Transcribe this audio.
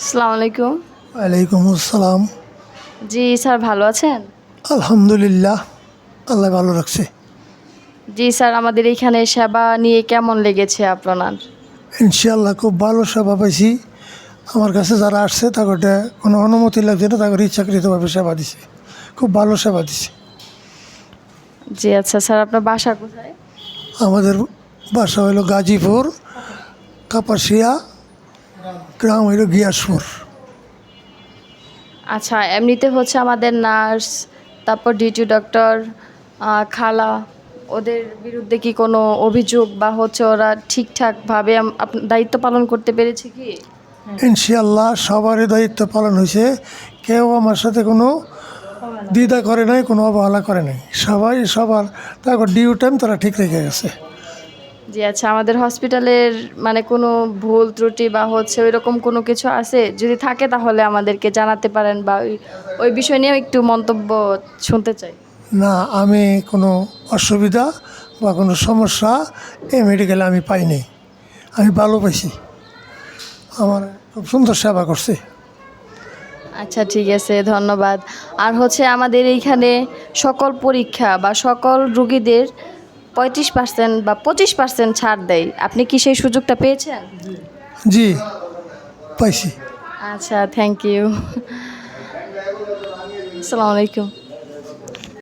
আসসালামু আলাইকুম। ওয়ালাইকুম আসসালাম। জি স্যার ভালো আছেন? আলহামদুলিল্লাহ আল্লাহ ভালো রাখছে। জি স্যার আমাদের এইখানে সেবা নিয়ে কেমন লেগেছে আপনার? ইনশাল্লাহ খুব ভালো সেবা পাইছি। আমার কাছে যারা আসছে তাকে কোনো অনুমতি লাগছে না তাকে ইচ্ছাকৃতভাবে সেবা দিছে। খুব ভালো সেবা দিছে। জি আচ্ছা স্যার আপনার বাসা কোথায়? আমাদের বাসা হইল গাজীপুর কাপাসিয়া গ্রাম হইল গিয়াসপুর। আচ্ছা এমনিতে হচ্ছে আমাদের নার্স তারপর ডিউটি ডক্টর খালা ওদের বিরুদ্ধে কি কোনো অভিযোগ বা হচ্ছে ওরা ঠিকঠাকভাবে দায়িত্ব পালন করতে পেরেছে কি? ইনশাল্লাহ সবারই দায়িত্ব পালন হয়েছে। কেউ আমার সাথে কোনো দ্বিধা করে নাই কোনো অবহেলা করে নাই। সবাই সবার তারপর ডিউ টাইম তারা ঠিক রেখে গেছে। জি আচ্ছা আমাদের হসপিটালের মানে কোনো ভুল ত্রুটি বা হচ্ছে ওই রকম কোনো কিছু আছে? যদি থাকে তাহলে আমাদেরকে জানাতে পারেন বা ওই ওই বিষয় নিয়েও একটু মন্তব্য শুনতে চাই। না আমি কোনো অসুবিধা বা কোনো সমস্যা এই মেডিকেলে আমি পাইনি। আমি ভালো পাইছি। আমার খুব সুন্দর সেবা করছে। আচ্ছা ঠিক আছে ধন্যবাদ। আর হচ্ছে আমাদের এইখানে সকল পরীক্ষা বা সকল রুগীদের পঁয়ত্রিশ পার্সেন্ট বা পঁচিশ পার্সেন্ট ছাড় দেয়। আপনি কি সেই সুযোগটা পেয়েছেন? জি পাইছি। আচ্ছা থ্যাংক ইউ আসসালামু আলাইকুম।